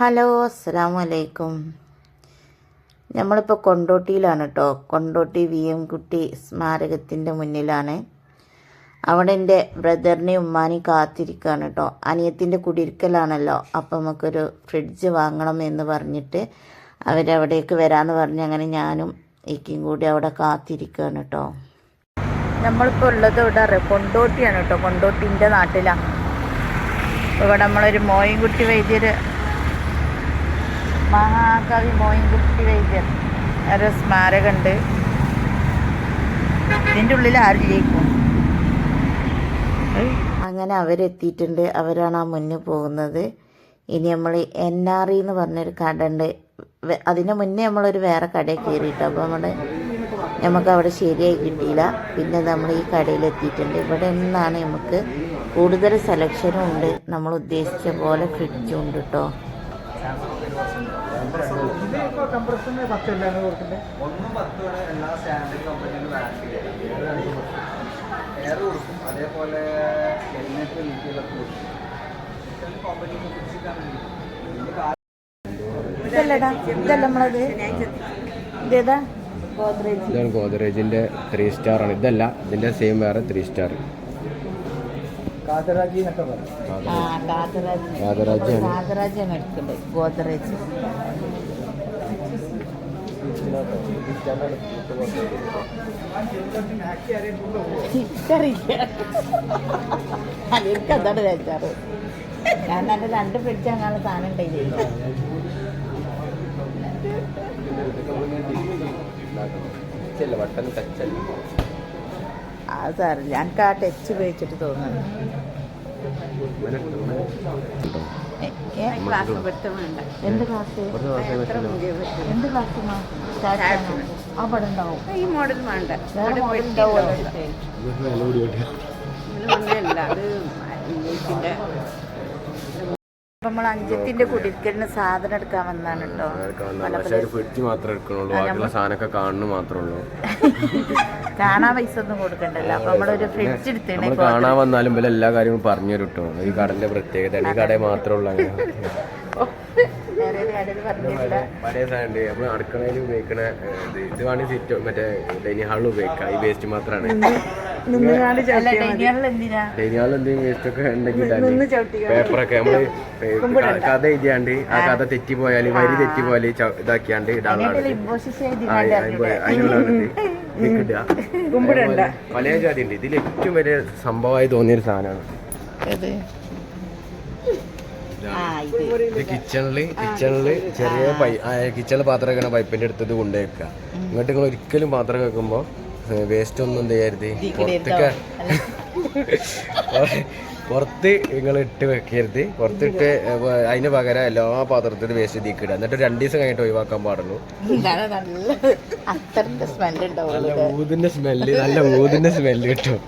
Hello അസ്സാം വലൈക്കും നമ്മളിപ്പോൾ കൊണ്ടോട്ടിയിലാണ് കേട്ടോ. കൊണ്ടോട്ടി വി എം കുട്ടി സ്മാരകത്തിന്റെ മുന്നിലാണ്. അവിടെ എന്റെ ബ്രദറിനെ ഉമ്മാനെയും കാത്തിരിക്കുകയാണ് കേട്ടോ. അനിയത്തിന്റെ കുടിയിരിക്കലാണല്ലോ. അപ്പോൾ നമുക്കൊരു ഫ്രിഡ്ജ് വാങ്ങണം എന്ന് പറഞ്ഞിട്ട് അവരവിടേക്ക് വരാമെന്ന് പറഞ്ഞ് അങ്ങനെ ഞാനും ഏക്കും കൂടി അവിടെ കാത്തിരിക്കുകയാണ് കേട്ടോ. നമ്മളിപ്പോൾ ഉള്ളത് ഇവിടെ കൊണ്ടോട്ടിയാണ് കേട്ടോ. കൊണ്ടോട്ടിന്റെ നാട്ടിലാണ്. ഇവിടെ നമ്മളൊരു മോയിൻകുട്ടി വൈദ്യർ മഹാകവി മോയിൻകുട്ടി വൈദ്യർ ഒരു സ്മാരകമുണ്ട് ഇതിന്റെ ഉള്ളിൽ ആരില്ലേക്കും അങ്ങനെ അവരെത്തിയിട്ടുണ്ട്. അവരാണ് ആ മുന്നിൽ പോകുന്നത്. ഇനി നമ്മൾ എൻ ആർ ഇ എന്ന് പറഞ്ഞൊരു കട ഉണ്ട് അതിന് മുന്നേ നമ്മളൊരു വേറെ കടയിൽ കയറിയിട്ട്. അപ്പോൾ നമ്മൾ നമുക്ക് അവിടെ ശരിയായി കിട്ടിയില്ല. പിന്നെ നമ്മൾ ഈ കടയിൽ എത്തിയിട്ടുണ്ട്. ഇവിടെ നിന്നാണ് നമുക്ക് കൂടുതൽ സെലക്ഷനും ഉണ്ട്. നമ്മൾ ഉദ്ദേശിച്ച പോലെ ഫ്രിഡ്ജും ഉണ്ട് കേട്ടോ ഒന്നും പത്തുമാണ് എല്ലാ സ്റ്റാൻഡേർഡ് കമ്പനിയിലും വാറണ്ടി എയർ കൊടുക്കും? അതേപോലെ ഹെൽമെറ്റ് നീക്കിയതൊക്കെ കൊടുക്കും. കമ്പനിക്ക് പിടിച്ചിട്ടാണ് ഇതല്ലടാ? ഇതല്ല നമ്മളത്. ഇതേതാ? ഗോദ്രേജ് ഇതാണ് ഗോദ്രേജിന്റെ ത്രീ സ്റ്റാർ ആണ്. ഇതല്ല ഇതിന്റെ സെയിം വേറെ ത്രീ സ്റ്റാർ കാതരാജി എന്നൊക്കെ പറയും. ആ ഗാദറാജ് എടുക്കേണ്ടത് എനിക്കറിയില്ല എനിക്ക് അതാണ് വിചാറ് കാരണം എന്റെ രണ്ട് ഫ്രിഡ്ജ് അങ്ങനെ സാധനം ഉണ്ടായില്ല ബട്ടൺ ടച്ച് അല്ല. അത് സാറില്ല എനിക്ക് ആ ടച്ച് ഉപയോഗിച്ചിട്ട് തോന്നുന്നു. എ- ഏ? എന്ത് ക്ലാസ്? എന്ത് ക്ലാസ് അവിടെ ഉണ്ടാവും? ഈ മോഡൽ വേണ്ട. വേറെ ഉണ്ടാവുമല്ലോ അത് നമ്മൾ അഞ്ചത്തിന്റെ കുടിക്കലിന് സാധനം എടുക്കാൻ വന്നാണ് കേട്ടോ ഒരു ഫ്രിഡ്ജ് മാത്രമേ എടുക്കണുള്ളൂ ബാക്കിയുള്ള സാധനമൊക്കെ കാണുന്നു മാത്രമേ ഉള്ളൂ. കാണാൻ പൈസ ഒന്നും കൊടുക്കണ്ടല്ലോ. അപ്പൊ നമ്മളൊരു ഫ്രിഡ്ജ് നമ്മൾ കാണാൻ വന്നാലും ഇവർ എല്ലാ കാര്യങ്ങളും പറഞ്ഞു തരും കേട്ടോ ഈ കടന്റെ പ്രത്യേകത ഈ കടയിൽ മാത്രമേ ഉള്ളൂ അങ്ങനെ. സാധനം നമ്മൾ അടുക്കളയിൽ ഉപയോഗിക്കണ ഇത് ഇത് വേണമെങ്കിൽ സിറ്റ് മറ്റേ ഡൈനിങ് ഹാളിൽ ഉപയോഗിക്കാം. ഈ വേസ്റ്റ് മാത്രമാണ് എന്തെങ്കിലും ഉണ്ടെങ്കിൽ പേപ്പറൊക്കെ നമ്മൾ കഥ എഴുതിയാണ്ട് ആ കഥ തെറ്റിപ്പോയാൽ വരി തെറ്റിപ്പോയാൽ ഇതാക്കിയാണ്ട്. പല ജാതി ഉണ്ട് ഇതിൽ ഏറ്റവും വലിയ സംഭവമായി തോന്നിയൊരു സാധനമാണ്. കിച്ചണിൽ കിച്ചണിൽ ചെറിയ കിച്ചണിൽ പാത്രം വെക്കണ പൈപ്പിന്റെ അടുത്തത് കൊണ്ടുവയ്ക്കുക. ഇങ്ങോട്ട് നിങ്ങൾ ഒരിക്കലും പാത്രം വെക്കുമ്പോ വേസ്റ്റ് ഒന്നും എന്ത് ചെയ്യരുത്? പുറത്തേക്ക് പുറത്ത് നിങ്ങൾ ഇട്ട് വെക്കരുത്. പുറത്തിട്ട് അതിന് പകരം എല്ലാ പാത്രത്തിലും വേസ്റ്റ് തീക്കിടുക എന്നിട്ട് രണ്ട് ദിവസം കഴിഞ്ഞിട്ട് ഒഴിവാക്കാൻ പാടുള്ളൂ. നല്ല ഊതിന്റെ സ്മെല്ല് നല്ല ഊതിന്റെ സ്മെല്ല് കിട്ടും.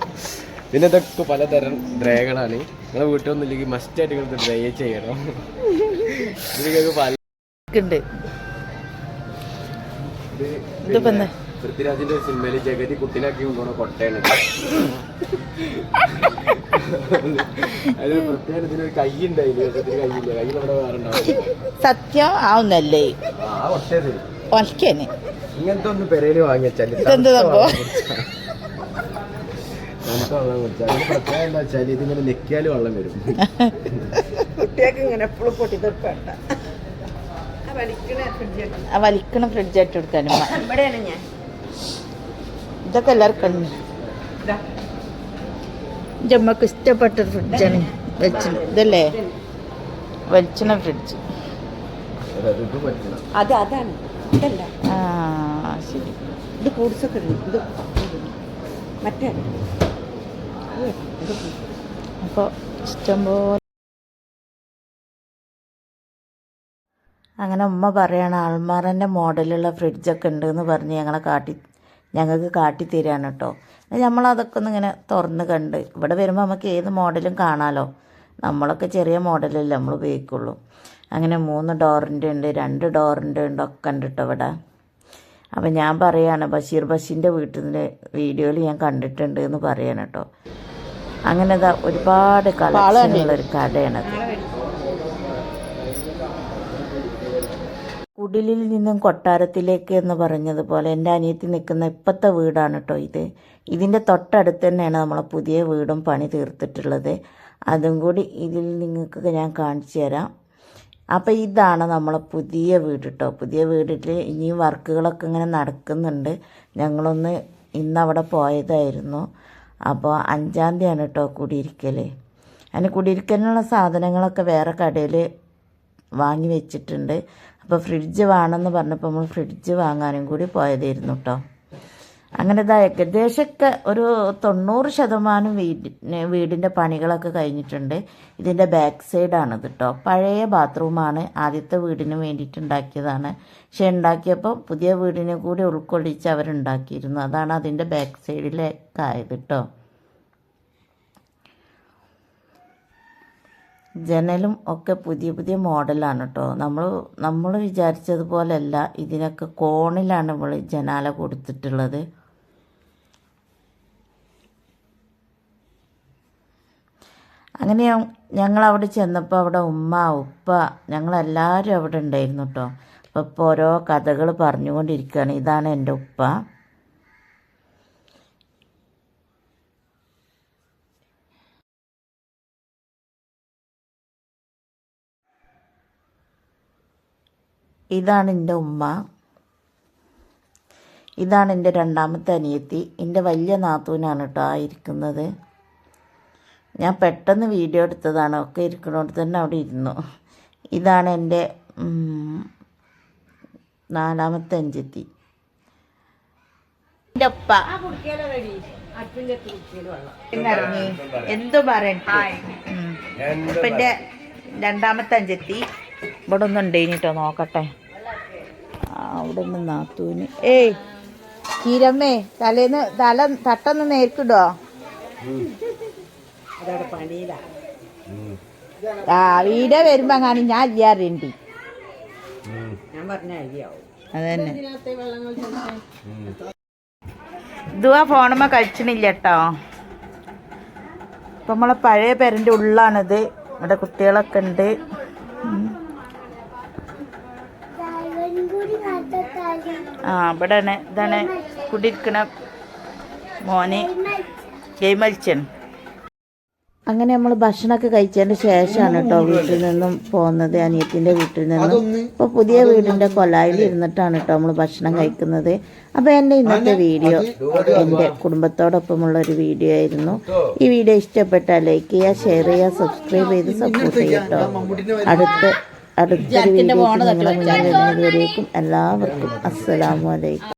പിന്നെ ഇതൊക്കെ പലതരം ഡ്രൈകളാണ്. നിങ്ങളെ വീട്ടിലൊന്നുമില്ലെങ്കിൽ മസ്റ്റ് ആയിട്ട് നിങ്ങൾ ഡ്രൈ ചെയ്യണം. ഇത് നിങ്ങൾക്ക് പല എന്താ? പൃഥ്വിരാജിന്റെ സിനിമയിൽ ജഗതി കുട്ടിനാക്കി കൊണ്ടുപോണ കൊട്ടയാണ്. പ്രത്യേകം ഇതിനൊരു കൈ ഉണ്ടായില്ല കൈയില്ല? കൈ നമ്മുടെ വേറെ ഉണ്ടാവും. സത്യം ആവുന്നല്ലേ ആ ഇങ്ങനത്തെ ഒന്ന് പെരയിൽ വാങ്ങിച്ചാൽ ഇതെന്ത് സംഭവം? അതിന് ഇതിങ്ങനെ വെള്ളം വരും. കുട്ടികൾക്ക് ഇങ്ങനെ എപ്പോഴും പൊട്ടി തെറുപ്പേണ്ട വലിക്കണ ഫ്രിഡ്ജ് ആ വലിക്കണ ഫ്രിഡ്ജ് ആയിട്ട് കൊടുക്കാനും ഇവിടെയാണ് ഞാൻ. ഇതൊക്കെ എല്ലാവർക്കും ഉണ്ട്. അമ്മയ്ക്ക് ഇഷ്ടപ്പെട്ട ഫ്രിഡ്ജാണ് വെളിച്ചെണ്ണ ഇതല്ലേ? വെളിച്ചെണ്ണ ഫ്രിഡ്ജ് അത് അതാണ്. ഇതല്ല. ആ ശരി. ഇത് കൂടിച്ചൊക്കെ ഉണ്ട്. ഇത് മറ്റേ അപ്പോൾ ഇഷ്ടംപോലെ അങ്ങനെ ഉമ്മ പറയാണ് ആൾമാറന്റെ മോഡലുള്ള ഫ്രിഡ്ജൊക്കെ ഉണ്ടെന്ന് പറഞ്ഞ് ഞങ്ങളെ കാട്ടി ഞങ്ങൾക്ക് കാട്ടി. തരാണ് കേട്ടോ നമ്മളതൊക്കെ ഒന്ന് ഇങ്ങനെ തുറന്ന് കണ്ട് ഇവിടെ വരുമ്പോൾ നമുക്ക് ഏത് മോഡലും കാണാമല്ലോ നമ്മളൊക്കെ ചെറിയ മോഡലല്ലേ നമ്മൾ ഉപയോഗിക്കുള്ളൂ. അങ്ങനെ മൂന്ന് ഡോറിന്റെ ഉണ്ട് രണ്ട് ഡോറിന്റെ ഉണ്ട് ഒക്കെ ഉണ്ട് കേട്ടോ ഇവിടെ. അപ്പം ഞാൻ പറയാണ് ബഷീർ ബഷീന്റെ വീട്ടിൽ നിന്ന് വീഡിയോയിൽ ഞാൻ കണ്ടിട്ടുണ്ട് എന്ന് പറയാണ് കേട്ടോ. അങ്ങനെ ഒരുപാട് കളക്ഷനുള്ള ഒരു കടയാണത്. കുടിലിൽ നിന്നും കൊട്ടാരത്തിലേക്ക് എന്ന് പറഞ്ഞതുപോലെ എന്റെ അനിയത്തി നിൽക്കുന്ന ഇപ്പോഴത്തെ വീടാണ് കേട്ടോ ഇത്. ഇതിന്റെ തൊട്ടടുത്ത് തന്നെയാണ് നമ്മളെ പുതിയ വീടും പണി തീർത്തിട്ടുള്ളത്. അതും കൂടി ഇതിൽ നിങ്ങൾക്ക് ഞാൻ കാണിച്ചു തരാം. അപ്പോൾ ഇതാണ് നമ്മളെ പുതിയ വീട് കേട്ടോ പുതിയ വീട്ടിൽ ഇനിയും വർക്കുകളൊക്കെ ഇങ്ങനെ നടക്കുന്നുണ്ട്. ഞങ്ങളൊന്ന് ഇന്നവിടെ പോയതായിരുന്നു. അപ്പോൾ അഞ്ചാം തീയതിയാണ് കേട്ടോ കുടിയിരിക്കൽ. അതിന് കുടിയിരിക്കലിനുള്ള സാധനങ്ങളൊക്കെ വേറെ കടയിൽ വാങ്ങി വെച്ചിട്ടുണ്ട്. അപ്പോൾ ഫ്രിഡ്ജ് വേണമെന്ന് പറഞ്ഞപ്പോൾ നമ്മൾ ഫ്രിഡ്ജ് വാങ്ങാനും കൂടി പോയതായിരുന്നു കേട്ടോ അങ്ങനെ ഇതാ ഏകദേശമൊക്കെ ഒരു തൊണ്ണൂറ് ശതമാനം വീടിന് വീടിന്റെ പണികളൊക്കെ കഴിഞ്ഞിട്ടുണ്ട്. ഇതിന്റെ ബാക്ക് സൈഡാണ് ഇത് കേട്ടോ പഴയ ബാത്റൂമാണ് ആദ്യത്തെ വീടിന് വേണ്ടിയിട്ട് ഉണ്ടാക്കിയതാണ്. പക്ഷെ ഉണ്ടാക്കിയപ്പോൾ പുതിയ വീടിനെ കൂടി ഉൾക്കൊള്ളിച്ച് അവരുണ്ടാക്കിയിരുന്നു. അതാണ് അതിന്റെ ബാക്ക് സൈഡിലേക്കായത് കേട്ടോ ജനലും ഒക്കെ പുതിയ പുതിയ മോഡലാണ് കേട്ടോ നമ്മൾ നമ്മൾ വിചാരിച്ചതുപോലെയല്ല ഇതിനൊക്കെ കോണിലാണ് നമ്മൾ ജനാല കൊടുത്തിട്ടുള്ളത്. അങ്ങനെ ഞങ്ങൾ അവിടെ ചെന്നപ്പോൾ അവിടെ ഉമ്മ ഉപ്പ ഞങ്ങളെല്ലാവരും അവിടെ ഉണ്ടായിരുന്നു കേട്ടോ അപ്പോൾ ഓരോ കഥകൾ പറഞ്ഞുകൊണ്ടിരിക്കുകയാണ്. ഇതാണ് എന്റെ ഉപ്പ. ഇതാണ് എന്റെ ഉമ്മ. ഇതാണ് എന്റെ രണ്ടാമത്തെ അനിയത്തി. എന്റെ വലിയ നാത്തൂനാണ് കേട്ടോ ആ ഇരിക്കുന്നത്. ഞാൻ പെട്ടെന്ന് വീഡിയോ എടുത്തതാണ്. ഒക്കെ ഇരിക്കണോട് തന്നെ അവിടെ ഇരുന്നു. ഇതാണ് എന്റെ നാലാമത്തെ അഞ്ചെത്തി. എന്റെ ഉപ്പ. ഇറങ്ങി എന്തു പറയട്ടെ ഇപ്പം എന്റെ രണ്ടാമത്തെ അഞ്ചെത്തി. ഇവിടെ ഒന്നും ഉണ്ടേനിട്ടോ നോക്കട്ടെ. അവിടെ നിന്ന് നാത്തൂന്. ഏയ് കീരമ്മേ തലേന്ന് തല തട്ടൊന്ന് പണിയിലാണ് ആ വീട് വരുമ്പോ കാണി ഞാൻ അരിയാവും അതന്നെ. ഇതുവാ ഫോണുമ്മ കഴിച്ചണില്ല കേട്ടോ ഇപ്പൊ നമ്മളെ പഴയ പേരന്റെ ഉള്ളാണിത്. ഇവിടെ കുട്ടികളൊക്കെ ഉണ്ട്. ആ ഇവിടെയാണ് ഇതാണ് കുടിയിരിക്കണ മോനെ ജയ്മൽച്ചൻ അങ്ങനെ നമ്മൾ ഭക്ഷണമൊക്കെ കഴിച്ചതിന് ശേഷമാണ് കേട്ടോ വീട്ടിൽ നിന്നും പോകുന്നത് അനിയത്തിന്റെ വീട്ടിൽ നിന്നും. ഇപ്പോൾ പുതിയ വീടിന്റെ കൊലായിൽ ഇരുന്നിട്ടാണ് കേട്ടോ നമ്മൾ ഭക്ഷണം കഴിക്കുന്നത്. അപ്പോൾ എന്റെ ഇന്നത്തെ വീഡിയോ എന്റെ കുടുംബത്തോടൊപ്പമുള്ള ഒരു വീഡിയോ ആയിരുന്നു. ഈ വീഡിയോ ഇഷ്ടപ്പെട്ടാൽ ലൈക്ക് ചെയ്യുക ഷെയർ ചെയ്യുക സബ്സ്ക്രൈബ് ചെയ്ത് സപ്പോർട്ട് ചെയ്യുക കേട്ടോ. അടുത്ത അടുത്തൊരു വീഡിയോ മുന്നിൽ എല്ലാവർക്കും അസ്സലാമു അലൈക്കും.